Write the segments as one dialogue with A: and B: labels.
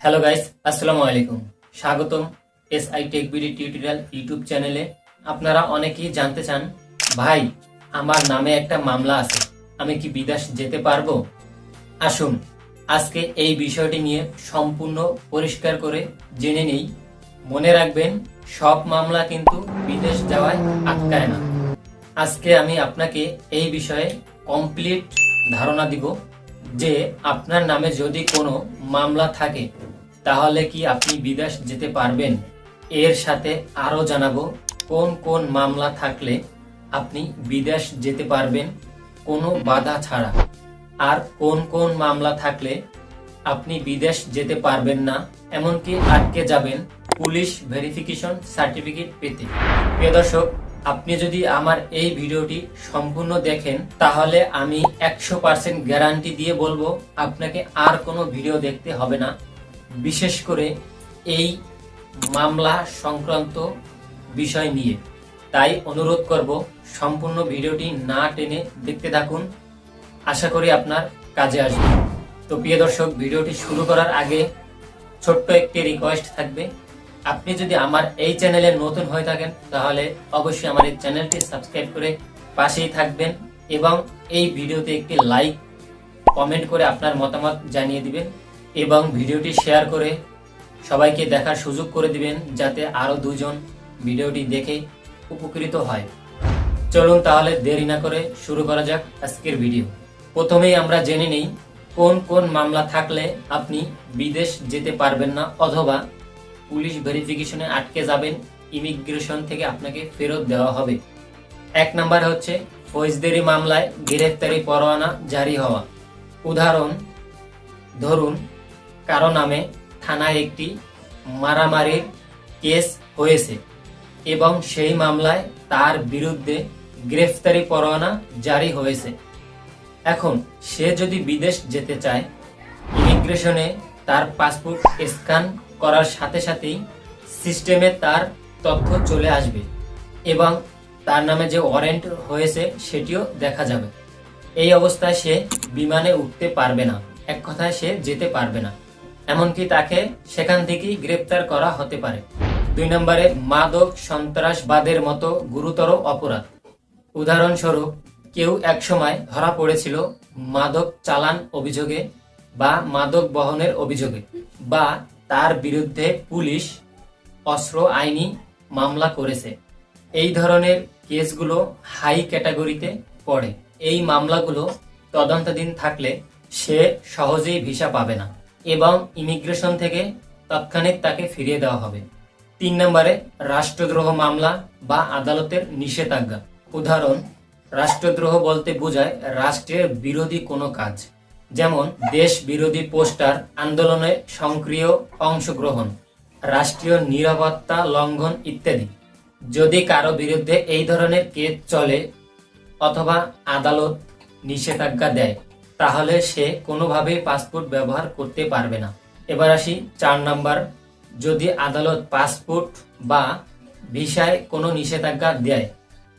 A: Hello guys আসসালামু আলাইকুম স্বাগতম S I tech BD tutorial YouTube চ্যানেলে আপনারা অনেকেই জানতে চান ভাই আমার নামে একটা মামলা আছে আমি কি বিদেশ যেতে পারব আসুন আজকে এই বিষয়টি নিয়ে সম্পূর্ণ পরিষ্কার করে জেনে নেই মনে রাখবেন সব মামলা কিন্তু বিদেশ যাওয়ায় আটকায় না আজকে আমি আপনাকে এই বিষয়ে কমপ্লিট ধারণা দিব যে আপনার নামে যদি কোনো মামলা থাকে তাহলে কি আপনি বিদেশ যেতে পারবেন? এর সাথে আরও জানাব, কোন কোন মামলা থাকলে আপনি বিদেশ যেতে পারবেন, কোনো বাধা ছাড়া। আর কোন কোন মামলা থাকলে আপনি বিদেশ যেতে পারবেন না, এমনকি আটকে যাবেন পুলিশ ভেরিফিকেশন সার্টিফিকেট পেতে। প্রিয় দর্শক, আপনি যদি আমার এই ভিডিওটি সম্পূর্ণ দেখেন, তাহলে আমি একশো পার্সেন্ট গ্যারান্টি দিয়ে বলব, আপনাকে আর কোনো ভিডিও দেখতে হবে না। বিশেষ করে এই মামলা সংক্রান্ত বিষয় নিয়ে। তাই অনুরোধ করব, সম্পূর্ণ ভিডিওটি না টেনে দেখতে থাকুন। আশা করি আপনার কাজে আসবে। তো প্রিয় দর্শক, ভিডিওটি শুরু করার আগে ছোট্ট একটি রিকোয়েস্ট থাকবে। আপনি যদি আমার এই চ্যানেলে নতুন হয়ে থাকেন, তাহলে অবশ্যই আমার এই চ্যানেলটি সাবস্ক্রাইব করে পাশেই থাকবেন এবং এই ভিডিওতে একটি লাইক কমেন্ট করে আপনার মতামত জানিয়ে দিবেন। এবং ভিডিওটি শেয়ার করে সবাইকে দেখার সুযোগ করে দিবেন যাতে আরও দুজন ভিডিওটি দেখে উপকৃত হয়। চলুন তাহলে দেরি না করে শুরু করা যাক আজকের ভিডিও। প্রথমেই আমরা জেনে নেই কোন কোন মামলা থাকলে আপনি বিদেশ যেতে পারবেন না অথবা পুলিশ ভেরিফিকেশনে আটকে যাবেন, ইমিগ্রেশন থেকে আপনাকে ফেরত দেওয়া হবে। এক নম্বর হচ্ছে ফৌজদারি মামলায় গ্রেফতারি পরোয়ানা জারি হওয়া। উদাহরণ, ধরুন কারও নামে থানায় একটি মারামারির কেস হয়েছে এবং সেই মামলায় তার বিরুদ্ধে গ্রেফতারি পরোয়ানা জারি হয়েছে। এখন সে যদি বিদেশ যেতে চায়, ইমিগ্রেশনে তার পাসপোর্ট স্ক্যান করার সাথে সাথেই সিস্টেমে তার তথ্য চলে আসবে এবং তার নামে যে ওয়ারেন্ট হয়েছে সেটিও দেখা যাবে। এই অবস্থায় সে বিমানে উঠতে পারবে না, এক কথায় সে যেতে পারবে না। এমনকি তাকে সেখান থেকেই গ্রেপ্তার করা হতে পারে। দুই নম্বরে, মাদক সন্ত্রাসবাদের মতো গুরুতর অপরাধ। উদাহরণস্বরূপ, কেউ একসময় ধরা পড়েছিল মাদক চালান অভিযোগে বা মাদক বহনের অভিযোগে বা তার বিরুদ্ধে পুলিশ অস্ত্র আইনি মামলা করেছে। এই ধরনের কেসগুলো হাই ক্যাটাগরিতে পড়ে। এই মামলাগুলো তদন্তাধীন থাকলে সে সহজেই ভিসা পাবে না। এবং ইমিগ্রেশন থেকে তাৎক্ষণিক তাকে ফিরিয়ে দেওয়া হবে। তিন নম্বরে, রাষ্ট্রদ্রোহ মামলা বা আদালতের নিষেধাজ্ঞা। উদাহরণ, রাষ্ট্রদ্রোহ বলতে বোঝায় রাষ্ট্রের বিরোধী কোনো কাজ। যেমন দেশ বিরোধী পোস্টার আন্দোলনে সক্রিয় অংশগ্রহণ, রাষ্ট্রীয় নিরাপত্তা লঙ্ঘন ইত্যাদি। যদি কারও বিরুদ্ধে এই ধরনের কেস চলে অথবা আদালত নিষেধাজ্ঞা দেয় তাহলে সে কোনোভাবেই পাসপোর্ট ব্যবহার করতে পারবে না। এবার আসি চার নাম্বার। যদি আদালত পাসপোর্ট বা ভিসায় কোনো নিষেধাজ্ঞা দেয়,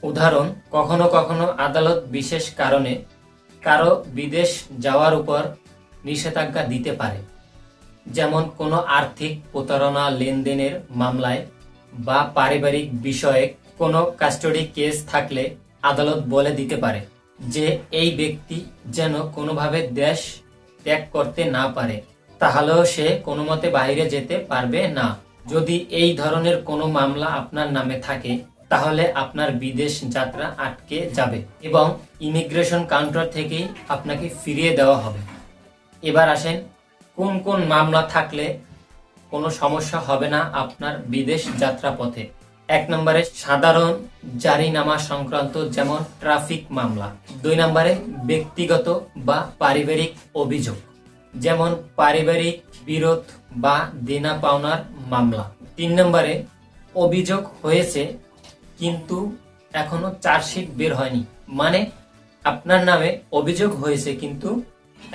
A: উদাহরণ, কখনো কখনো আদালত বিশেষ কারণে কারও বিদেশ যাওয়ার উপর নিষেধাজ্ঞা দিতে পারে। যেমন কোনো আর্থিক প্রতারণা লেনদেনের মামলায় বা পারিবারিক বিষয়ে কোনো কাস্টডি কেস থাকলে আদালত বলে দিতে পারে। যে এই ব্যক্তি যেন কোনোভাবে দেশ ত্যাগ করতে না পারে, তাহলেও সে কোনো মতে বাইরে যেতে পারবে না। যদি এই ধরনের কোনো মামলা আপনার নামে থাকে, তাহলে আপনার বিদেশ যাত্রা আটকে যাবে এবং ইমিগ্রেশন কাউন্টার থেকেই আপনাকে ফিরিয়ে দেওয়া হবে। এবার আসেন, কোন কোন মামলা থাকলে কোনো সমস্যা হবে না আপনার বিদেশ যাত্রা পথে এক নম্বরে সাধারণ জারিনামা সংক্রান্ত যেমন ট্রাফিক মামলা। দুই নম্বরে ব্যক্তিগত বা পারিবারিক অভিযোগ, যেমন পারিবারিক বিরোধ বা দেনা পাওনার মামলা। তিন নম্বরে অভিযোগ হয়েছে, কিন্তু এখনও চার্জশিট বের হয়নি। মানে আপনার নামে অভিযোগ হয়েছে, কিন্তু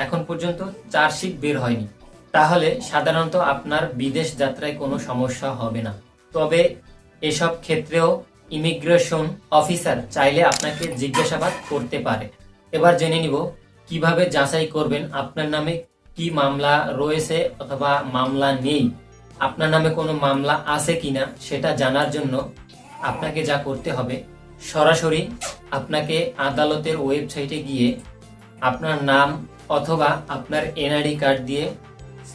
A: এখন পর্যন্ত চার্জশিট বের হয়নি। তাহলে সাধারণত আপনার বিদেশ যাত্রায় কোনো সমস্যা হবে না। তবে এসব ক্ষেত্রেও ইমিগ্রেশন অফিসার চাইলে আপনাকে জিজ্ঞাসাবাদ করতে পারে। এবার জেনে নিব, কীভাবে যাচাই করবেন আপনার নামে কি মামলা রয়েছে অথবা মামলা নেই? আপনার নামে কোনো মামলা আছে কিনা সেটা জানার জন্য আপনাকে যা করতে হবে, সরাসরি আপনাকে আদালতের ওয়েবসাইটে গিয়ে আপনার নাম অথবা আপনার এনআইডি কার্ড দিয়ে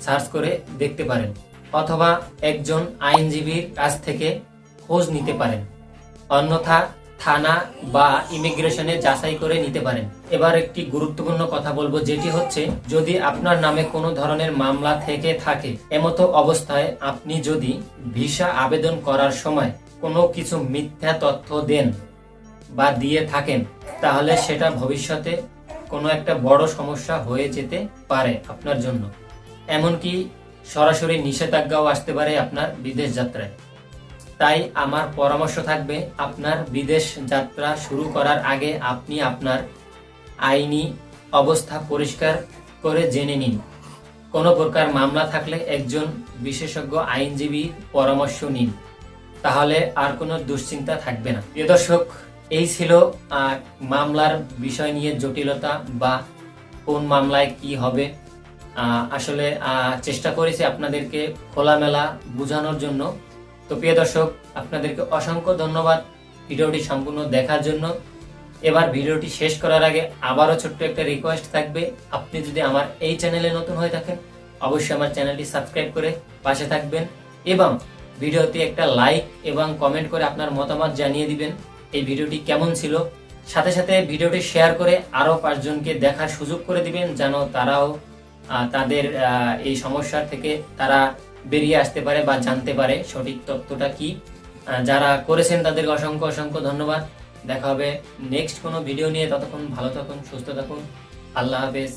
A: সার্চ করে দেখতে পারেন। অথবা একজন আইনজীবীর কাছ থেকে খোঁজ নিতে পারেন। অন্যথা থানা বা ইমিগ্রেশনে যাচাই করে নিতে পারেন। এবার একটি গুরুত্বপূর্ণ কথা বলব, যেটি হচ্ছে, যদি আপনার নামে কোনো ধরনের মামলা থেকে থাকে, এমতো অবস্থায় আপনি যদি ভিসা আবেদন করার সময় কোনো কিছু মিথ্যা তথ্য দেন বা দিয়ে থাকেন, তাহলে সেটা ভবিষ্যতে কোনো একটা বড় সমস্যা হয়ে যেতে পারে আপনার জন্য। এমনকি সরাসরি নিষেধাজ্ঞাও আসতে পারে আপনার বিদেশ যাত্রায়। তাই আমার পরামর্শ থাকবে, আপনার বিদেশ যাত্রা শুরু করার আগে আপনি আপনার আইনি অবস্থা পরিষ্কার করে জেনে নিন। কোনো প্রকার মামলা থাকলে একজন বিশেষজ্ঞ আইনজীবীর পরামর্শ নিন। তাহলে আর কোনো দুশ্চিন্তা থাকবে না। প্রিয় দর্শক, এই ছিল মামলার বিষয় নিয়ে জটিলতা বা কোন মামলায় কি হবে। আসলে চেষ্টা করেছি আপনাদেরকে খোলামেলা বোঝানোর জন্য। তো প্রিয় দর্শক, আপনাদেরকে অসংখ্য ধন্যবাদ ভিডিওটি সম্পূর্ণ দেখার জন্য। এবার ভিডিওটি শেষ করার আগে আবারও ছোট্ট একটা রিকোয়েস্ট থাকবে। আপনি যদি আমার এই চ্যানেলে নতুন হয়ে থাকেন, অবশ্যই আমার চ্যানেলটি সাবস্ক্রাইব করে পাশে থাকবেন এবং ভিডিওতে একটা লাইক এবং কমেন্ট করে আপনার মতামত জানিয়ে দিবেন, এই ভিডিওটি কেমন ছিল। সাথে সাথে ভিডিওটি শেয়ার করে আরও পাঁচজনকে দেখার সুযোগ করে দিবেন, যেন তারাও তাদের এই সমস্যার থেকে তারা বেরিয়ে আসতে পারে বা জানতে পারে সঠিক তথ্যটা কি। যারা করেছেন তাদেরকে অসংখ্য অসংখ্য ধন্যবাদ। দেখা হবে নেক্সট কোনো ভিডিও নিয়ে। ততক্ষণ ভালো থাকুন, সুস্থ থাকুন। আল্লাহ হাফেজ।